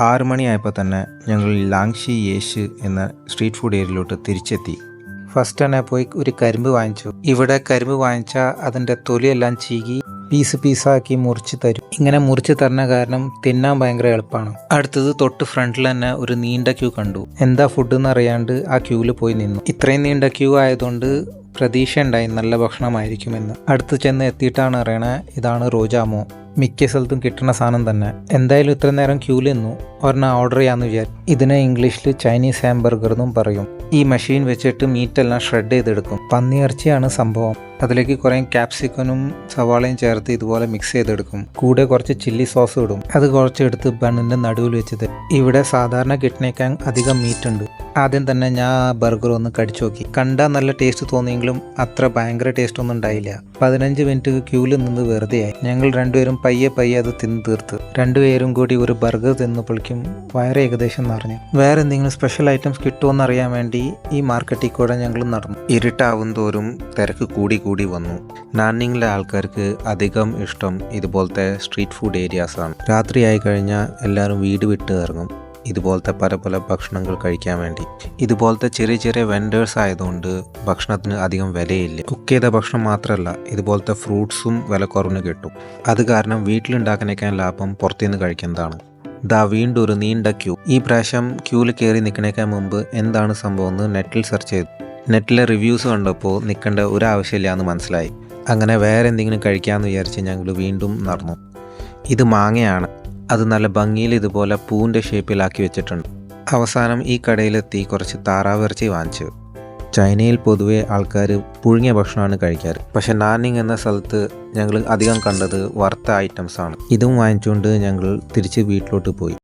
ആറ് മണിയായപ്പോൾ തന്നെ ഞങ്ങൾ ലാങ്ഷി യേശ് എന്ന സ്ട്രീറ്റ് ഫുഡ് ഏരിയയിലോട്ട് തിരിച്ചെത്തി. ഫസ്റ്റ് തന്നെ പോയി ഒരു കരിമ്പ് വാങ്ങിച്ചു. ഇവിടെ കരിമ്പ് വാങ്ങിച്ചാൽ അതിന്റെ തൊലിയെല്ലാം ചീകി പീസ് പീസാക്കി മുറിച്ച് തരും. ഇങ്ങനെ മുറിച്ച് തരുന്ന കാരണം തിന്നാൻ ഭയങ്കര എളുപ്പമാണ് അടുത്തത് തൊട്ട് ഫ്രണ്ടിൽ തന്നെ ഒരു നീണ്ട ക്യൂ കണ്ടു. എന്താ ഫുഡ് എന്ന് അറിയാണ്ട് ആ ക്യൂവിൽ പോയി നിന്നു. ഇത്രയും നീണ്ട ക്യൂ ആയതുകൊണ്ട് പ്രതീക്ഷ ഉണ്ടായി നല്ല ഭക്ഷണമായിരിക്കുമെന്ന്. അടുത്ത് ചെന്ന് എത്തിയിട്ടാണ് അറിയണേ ഇതാണ് റോജാമോ. മിക്ക സ്ഥലത്തും കിട്ടുന്ന സാധനം തന്നെ. എന്തായാലും ഇത്ര നേരം ക്യൂ നിന്നു. ഒരെണ്ണം ഓർഡർ ചെയ്യാമെന്ന് വിചാരിച്ചു ഇതിനെ ഇംഗ്ലീഷിൽ ചൈനീസ് ഹാംബർഗർ എന്നും പറയും. ഈ മെഷീൻ വെച്ചിട്ട് മീറ്റ് എല്ലാം ഷ്രെഡ് ചെയ്തെടുക്കും പന്നിയിറച്ചിയാണ് സംഭവം. അതിലേക്ക് കുറേ ക്യാപ്സിക്കനും സവാളയും ചേർത്ത് ഇതുപോലെ മിക്സ് ചെയ്തെടുക്കും. കൂടെ കുറച്ച് ചില്ലി സോസ് ഇടും. അത് കുറച്ചെടുത്ത് ബണ്ണിന്റെ നടുവിൽ വെച്ചത്. ഇവിടെ സാധാരണ കിഡ്നിക്കാൻ അധികം മീറ്റ് ഉണ്ട്. ആദ്യം തന്നെ ഞാൻ ആ ബർഗർ ഒന്ന് കടിച്ചു നോക്കി. കണ്ടാൽ നല്ല ടേസ്റ്റ് തോന്നിയെങ്കിലും അത്ര ഭയങ്കര ടേസ്റ്റ് ഒന്നും ഉണ്ടായില്ല. പതിനഞ്ച് മിനിറ്റ് ക്യൂവിൽ നിന്ന് വെറുതെയായി. ഞങ്ങൾ രണ്ടുപേരും പയ്യെ പയ്യെ അത് തിന്ന് തീർത്ത്. രണ്ടുപേരും കൂടി ഒരു ബർഗർ തിന്നപ്പോഴേക്കും വയറ് ഏകദേശം നിറഞ്ഞു. വേറെ എന്തെങ്കിലും സ്പെഷ്യൽ ഐറ്റംസ് കിട്ടുമെന്ന് അറിയാൻ വേണ്ടി ഈ മാർക്കറ്റിൽ കൂടെ ഞങ്ങൾ നടന്നു. ഇരുട്ടാവും തോറും തിരക്ക് കൂടി കൂടി വന്നു. നാനിങ്ങിലെ ആൾക്കാർക്ക് അധികം ഇഷ്ടം ഇതുപോലത്തെ സ്ട്രീറ്റ് ഫുഡ് ഏരിയാസ് ആണ്. രാത്രിയായി കഴിഞ്ഞാൽ എല്ലാവരും വീട് വിട്ട് ഇറങ്ങും. ഇതുപോലത്തെ പല പല ഭക്ഷണങ്ങൾ കഴിക്കാൻ വേണ്ടി. ഇതുപോലത്തെ ചെറിയ ചെറിയ വെൻഡേഴ്സ് ആയതുകൊണ്ട് ഭക്ഷണത്തിന് അധികം വിലയില്ല. കുക്ക് ചെയ്ത ഭക്ഷണം മാത്രമല്ല ഇതുപോലത്തെ ഫ്രൂട്ട്സും വില കുറവിന് കിട്ടും. അത് കാരണം വീട്ടിലുണ്ടാക്കുന്നേക്കാൻ ലാഭം പുറത്തുനിന്ന് കഴിക്കുന്നതാണ്. ദാ വീണ്ടും ഒരു നീണ്ട ക്യൂ. ഈ പ്രാവശ്യം ക്യൂവിൽ കയറി നിൽക്കണേക്കാൻ മുമ്പ് എന്താണ് സംഭവം എന്ന് നെറ്റിൽ സെർച്ച് ചെയ്തു. നെറ്റിലെ റിവ്യൂസ് കണ്ടപ്പോൾ നിൽക്കേണ്ട ഒരു ആവശ്യമില്ല എന്ന് മനസ്സിലായി. അങ്ങനെ വേറെ എന്തെങ്കിലും കഴിക്കാമെന്ന് വിചാരിച്ച് ഞങ്ങൾ വീണ്ടും നടന്നു. ഇത് മാങ്ങയാണ്. അത് നല്ല ഭംഗിയിൽ ഇതുപോലെ പൂവിന്റെ ഷേപ്പിലാക്കി വെച്ചിട്ടുണ്ട്. അവസാനം ഈ കടയിലെത്തി കുറച്ച് താറാവിറച്ചി വാങ്ങിച്ചു. ചൈനയിൽ പൊതുവെ ആൾക്കാർ പുഴുങ്ങിയ ഭക്ഷണമാണ് കഴിക്കാറ്. പക്ഷെ നാനിങ് എന്ന സ്ഥലത്ത് ഞങ്ങൾ അധികം കണ്ടത് വറുത്ത ഐറ്റംസ് ആണ് ഇതും വാങ്ങിച്ചുകൊണ്ട് ഞങ്ങൾ തിരിച്ച് വീട്ടിലോട്ട് പോയി.